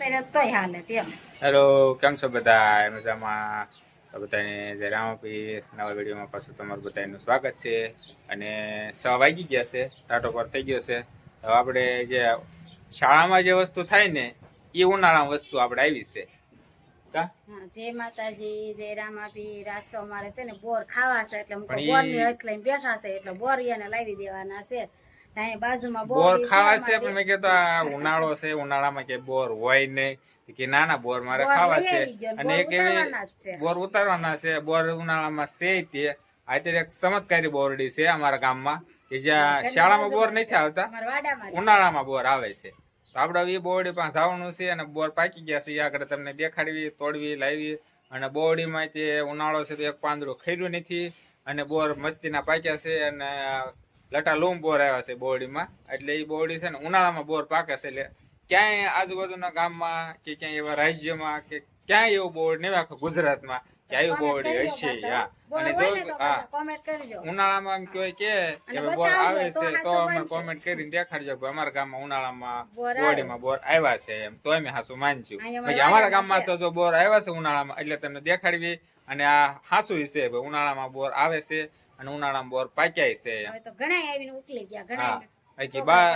તોય હાલે તેમ હેલો કેમ છો બધા મજામાં? તો બધાને જય આપી. નવા વિડીયોમાં પાછું તમારું બધાનું સ્વાગત છે. અને છ વાગી ગયા છે. ટાટો પર થઈ ગયો છે. હવે આપણે જે શાળામાં જે વસ્તુ થાય ને એ ઉનાળામાં વસ્તુ આપણે આવી છે. જે જય માતાજી જય રામાપી રાસ્તો અમારે છે ને બોર ખાવા છે એટલે બોરની લઈને બેઠા છે એટલે બોર એને લાવી દેવાના છે. બાજુમાં બોર ખાવા છે પણ મેં કીધું આ ઉનાળો છે ઉનાળામાં કે બોર હોય નહીં. કે ના ના બોર મારે ખાવા છે. અને એક એવી. બોર ઉતારવાના છે બોર ઉનાળામાં છે તે. અત્યારે એક ચમત્કારી બોરડી છે અમારા ગામમાં કે જ્યાં શાળામાં બોર નથી આવતા. ઉનાળામાં બોર આવે છે. તો આપણે એ બોરડી પાસે જવાનું છે અને બોર પાકી ગયા છે આગળ તમને દેખાડવી તોડવી લાવી અને બોરડીમાં તે ઉનાળો છે તો એક પાંદડું ખર્યું નથી અને બોર મસ્તીના પાક્યા છે અને લટા લૂમ બોર આવ્યા છે બોરડીમાં. એટલે એ બોરડી છે ને ઉનાળામાં બોર પાકે છે. એટલે ક્યાંય આજુબાજુના ગામમાં કે ક્યાંય એવા રાજ્યમાં કે ક્યાંય એવું બોર્ડ નહીં આખા ગુજરાતમાં કે આવી બોરડી હશે હા. અને જો હા. ઉનાળામાં એમ કહેવાય કે બોર આવે છે તો અમે કોમેન્ટ કરીને દેખાડજો કે અમારા ગામમાં ઉનાળામાં બોર બોરડીમાં બોર આવ્યા છે એમ. તો અમે હાસુ માનશું બાકી અમારા અમારા ગામમાં તો જો બોર આવ્યા છે ઉનાળામાં એટલે તમને દેખાડવી અને આ હાસુ છે ઉનાળામાં બોર આવે છે. અને ઉનાળામાં બોર પાક્યા છે. તો ઘણા આવીને ઉકલી ગયા ઘણા હજી બા.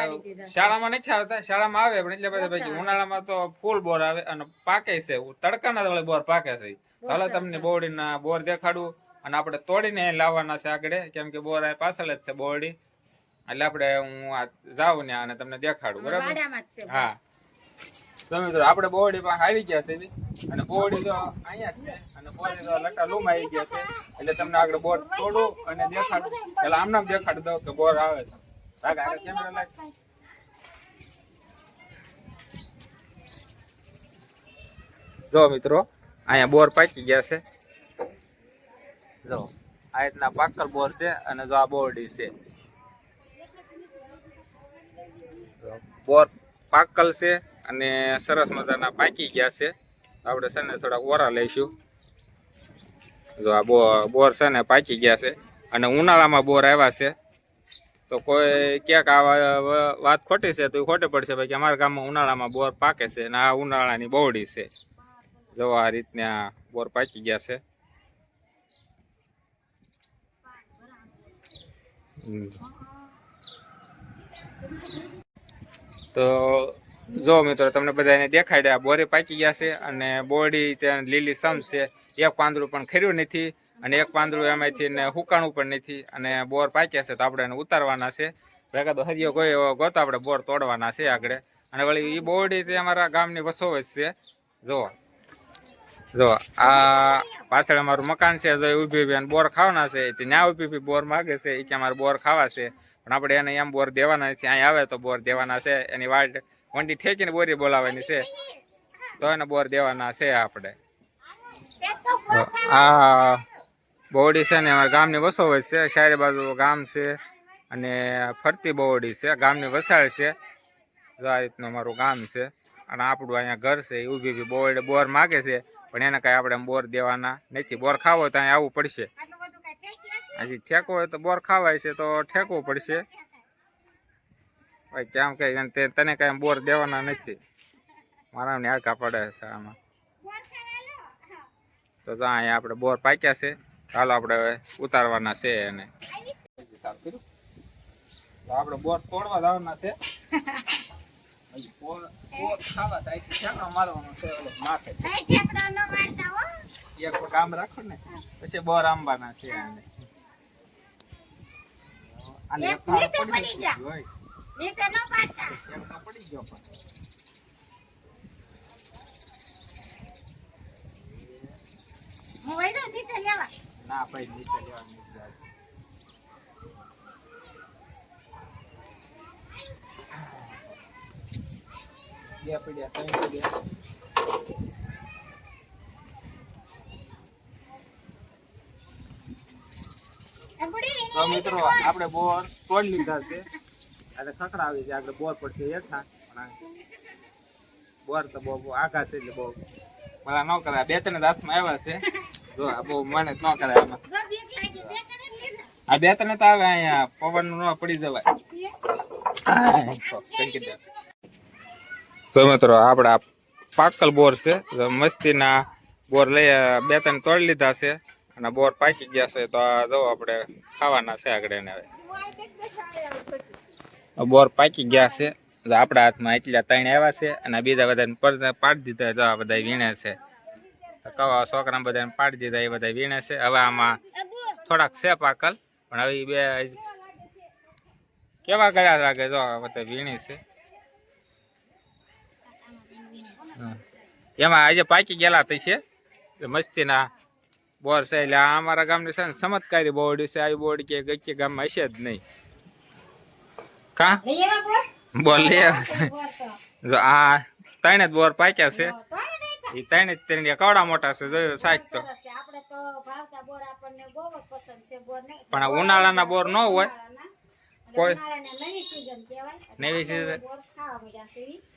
શાળામાં નથી આવતા? શાળામાં આવે પણ એટલે બધા પછી ઉનાળામાં તો ફૂલ બોર આવે અને પાકે છે. તડકાના તળે બોર પાકે છે. ચાલો તમને. બોરડીના બોર દેખાડું અને આપણે તોડીને લાવવાના છે આગળ કેમ કે બોર આ પાછળ જ છે બોરડી. એટલે આપણે હું આ જાઉં ને અને તમને દેખાડું બરાબર? હા. તો આપણે બોરડી પાસે આવી ગયા છે અને બોરડી તો અહીંયા છે. અને બોરડી તો લટા લૂમ આવી ગયા છે. એટલે તમને આગળ બોર તોડું અને દેખાડું. એટલે આમ નામ દેખાડી દઉં કે બોર આવે છે. આગળ કેમેરા લાગ જો મિત્રો, અહીંયા બોર પાકી ગયા છે. જો, આ રીતના પાકલ બોર છે અને જો આ બોરડી છે. બોર પાકલ છે. અને સરસ મજાના પાકી ગયા છે. આપણે છે ને થોડાક ઓરા લઈશું. જો આ બોર છે ને પાકી ગયા છે. અને ઉનાળામાં બોર આવ્યા છે. તો કોઈ ક્યાંક આ વાત ખોટી છે તો એ ખોટી પડશે ભાઈ કે અમારા ગામમાં ઉનાળામાં બોર પાકે છે અને આ ઉનાળાની બહોળી છે. જો આ રીતના બોર પાકી ગયા છે. તો જો મિત્રો, તમને બધાને દેખાડ્યા બોરી પાકી ગયા છે અને બોરડી ત્યાં લીલી સમ છે. એક પાંદડું પણ ખર્યું નથી અને એક પાંદડું એમાંથી ને હુકાણું પણ નથી અને બોર પાક્યા છે તો આપણે એને ઉતારવાના છે. ભેગા તો હરિયો કોઈ એવો ગોતો, આપણે બોર તોડવાના છે આગળ. અને વળી એ બોરડી તે અમારા ગામની વસોવચ છે. જો જો, આ પાછળ અમારું મકાન છે. જો ઊભી ઊભી અને બોર ખાવાના છે. તે ત્યાં ઊભી ઊભી બોર માગે છે. એ કે અમારે બોર ખાવા છે. પણ આપણે એને એમ બોર દેવાના નથી. અહીં આવે તો બોર દેવાના છે. એની વાટ વંડી ઠેકીને બોરી બોલાવવાની છે. તો એને બોર દેવાના છે આપણે. આ બોરડી છે ને અમારા ગામની વસોવચ છે શાયરી બાજુ ગામ છે અને ફરતી બોવડી છે ગામની વસાળ છે. જો આ રીતનું અમારું ગામ છે અને આપણું અહીંયા ઘર છે એ ઊભી ઊભી બોર બોર માગે છે પણ એને કાંઈ આપણે બોર દેવાના નથી. બોર ખાવો હોય તો અહીંયા આવવું પડશે. હજી ઠેકવું હોય તો બોર ખાવાય છે તો ઠેકવું પડશે. ભાઈ કેમ કે તને કાંઈ બોર દેવાના નથી. મારા ને આખા પડે છે આમાં. તો ત્યાં અહીંયા આપણે બોર પાક્યા છે. ચાલો આપણે હવે ઉતારવાના છે એને. તો આપણે બોર તોડવા જવાના છે. એક કામ રાખો ને પછી બોર આંબાના છે આને નીચે ન પાડતા તો પડી ગયો પણ હું વઈ જાઉં નીચે લેવા. ના ભાઈ નીચે લેવા નીચે. બે પડ્યા ત્રણ પડ્યા. પડી મિત્રો આપણે બોર તોડી લીધા છે? અને ખખડા આવી છે આગળ બોર પડશે હેઠા. પણ બોર તો બહુ આઘા છે એટલે બહુ મારા ન કરાય. બે ત્રણ હાથમાં આવ્યા છે. જો આ બહુ મને ન કરાય આમાં. આ બે ત્રણ તો આવે અહીંયા પવન ન પડી જવાય. તો મિત્રો આપણે આ પાકલ બોર છે. મસ્તીના બોર લઈ બે ત્રણ તોડી લીધા છે અને બોર પાકી ગયા છે. તો આ જો આપણે ખાવાના છે આગળ એને હવે. બોર પાકી ગયા છે. તો આપણા હાથમાં એટલા ત્રણ આવ્યા છે અને બીજા બધાને પર પાડી દીધા તો આ બધા વીણે છે. તો છોકરા બધાને પાડી દીધા, એ બધા વીણે છે. હવે આમાં થોડાક છે પાકલ, પણ હવે બે કેવા ગયા લાગે આ બધા વીણી છે. એમાં આજે પાકી ગયેલા થઈ છે. મસ્તીના બોર છે. એટલે અમારા ગામની છે ને ચમત્કારી બોર્ડ છે. આવી બોર્ડ કે ગઈ ગામમાં હશે જ નહીં. કા? છે જો આ ત્રણે જ બોર પાક્યા છે. એ ત્રણે જ ત્રણે કવડા મોટા છે જોયો સાચ તો. પણ આ ઉનાળાના બોર ન હોય. કોઈ- નવી ઈ.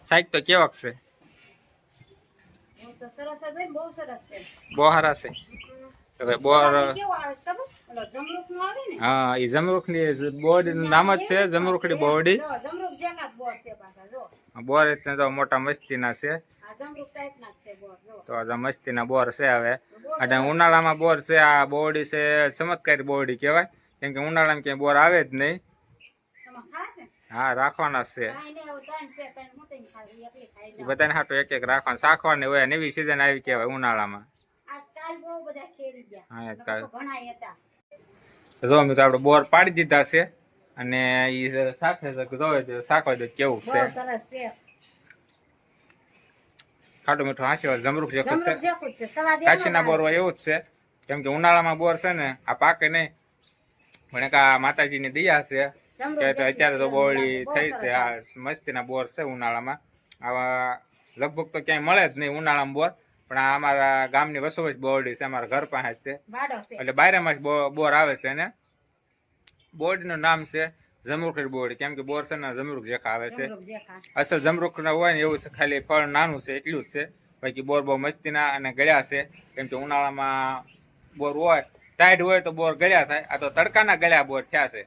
સાચ તો કેવાક છે. બહુ સરસ છે. બહુ સારા છે. હવે બોર ને? હા એ જમરૂખની બોરડી નામ જ છે જમરૂખડી બોરડી. બોર એટલે તો મોટા મસ્તીના છે. તો આ મસ્તીના બોર છે હવે. અને ઉનાળામાં બોર છે આ બોરડી છે ચમત્કારી બોરડી કહેવાય. કેમ કે ઉનાળામાં ક્યાંય બોર આવે જ નહીં. હા રાખવાના છે. બધાને હાટું એક એક રાખવાનું. શાખવાની હોય એવી સિઝન આવી કહેવાય ઉનાળામાં. જો મિત્રો આપણે બોર પાડી દીધા છે અને એ સાથે જો સાખવા દો કેવું છે? સરસ છે. ખાટું મીઠું હાંસી જમરૂખ જેવું છે. જેવું કાશીના બોર એવું જ છે. કેમ કે ઉનાળામાં બોર છે ને આ પાકે નહીં. પણ એક આ માતાજીની દયા છે. કે તો અત્યારે તો બોળી થઈ છે. આ મસ્તીના બોર છે ઉનાળામાં. આવા લગભગ તો ક્યાંય મળે જ નહીં ઉનાળામાં બોર. પણ આ અમારા ગામની વસોવચ બોરડી છે અમારા ઘર પાસે જ છે. એટલે બારેમાં જ બોર આવે છે ને. બોર્ડનું નામ છે જમરૂખડી બોર્ડ કેમ કે બોર છે ને જમરૂખ જેખા આવે છે. અસલ જમરૂખ ના હોય ને એવું છે ખાલી ફળ નાનું છે એટલું જ છે. બાકી બોર બહુ મસ્તીના અને ગળ્યા છે. કેમ કે ઉનાળામાં બોર હોય ટાઈટ હોય તો બોર ગળ્યા થાય. આ તો તડકાના ગળ્યા બોર થયા છે.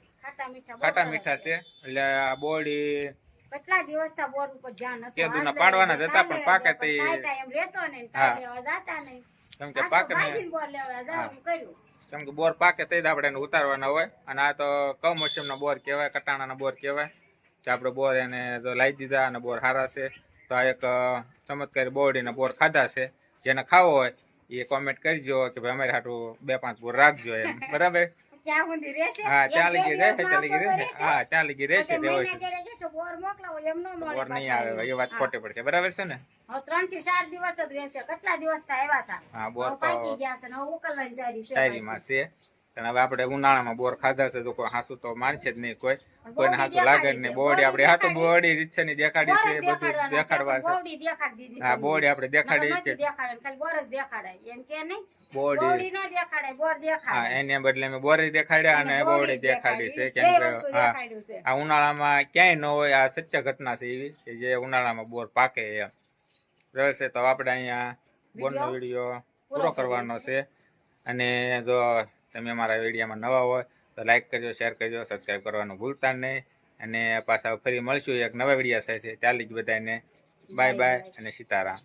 ખાટા મીઠા છે. એટલે આ બોરડી કેટલા દિવસ તા બોર ઉપર ધ્યાન નતું. કેદુના આજ પાડવાના હતા, પણ પાકે તે- ટાઈમ રહેતો ને. કાલે જાતા નહીં. કેમ કે પાકે ને બોર લેવા જવાનું કર્યું. કેમ કે બોર પાકે તે જ આપણે એને ઉતારવાના હોય અને આ તો કમોસમના બોર કહેવાય કટાણાના બોર કહેવાય જે આપણે બોર એને જો લાવી દીધા અને બોર સારા છે તો આ એક ચમત્કારી બોરડીના બોર ખાધા છે જેને ખાવો હોય એ કોમેન્ટ કરજો કે ભાઈ અમારે હાટું બે પાંચ બોર રાખજો એમ બરાબર ક્યાં સુધી રહેશે? હા ત્યાં લગી રહેશે ત્યાં લગી રહેશે. રહેશે? હા ત્યાં લગી રહેશે તે તેવો છે બોર મોકલાવો, એમ નો મળે બોર નહીં આવે એ વાત. ખોટી પડશે. બરાબર છે ને? હવે ત્રણથી ચાર દિવસ જ રહેશે. કેટલા દિવસ હતા હા બોર પાકી ગયા છે ને ઉકલવાની તૈયારી છે ડાયરીમાં છે. અને હવે આપણે ઉનાળામાં બોર ખાધા છે તો કોઈ હાસુ તો મારશે જ નહીં કોઈ. કોઈને હાસુ લાગે જ નહીં. બોડી આપણે હાટું બોડી રીતસરની દેખાડી છે બધું દેખાડવા છે. હા. બોડી આપણે દેખાડી છે? બોડી ન હા એને બદલે મેં બોરી દેખાડ્યા અને બોડી દેખાડી છે કેમ કે હા. આ ઉનાળામાં ક્યાંય ન હોય આ સત્ય ઘટના છે એવી કે જે ઉનાળામાં બોર પાકે એમ. રહેશે તો આપણે અહીંયા બોરનો વીડિયો પૂરો કરવાનો છે. અને જો તમે અમારા વિડીયામાં નવા હોય તો લાઈક કરજો શેર કરજો સબસ્ક્રાઈબ કરવાનું ભૂલતા નહીં. અને પાછા ફરી મળશું એક નવા વિડીયા સાથે. ત્યાં લગી બધાને બાય બાય અને સીતારામ.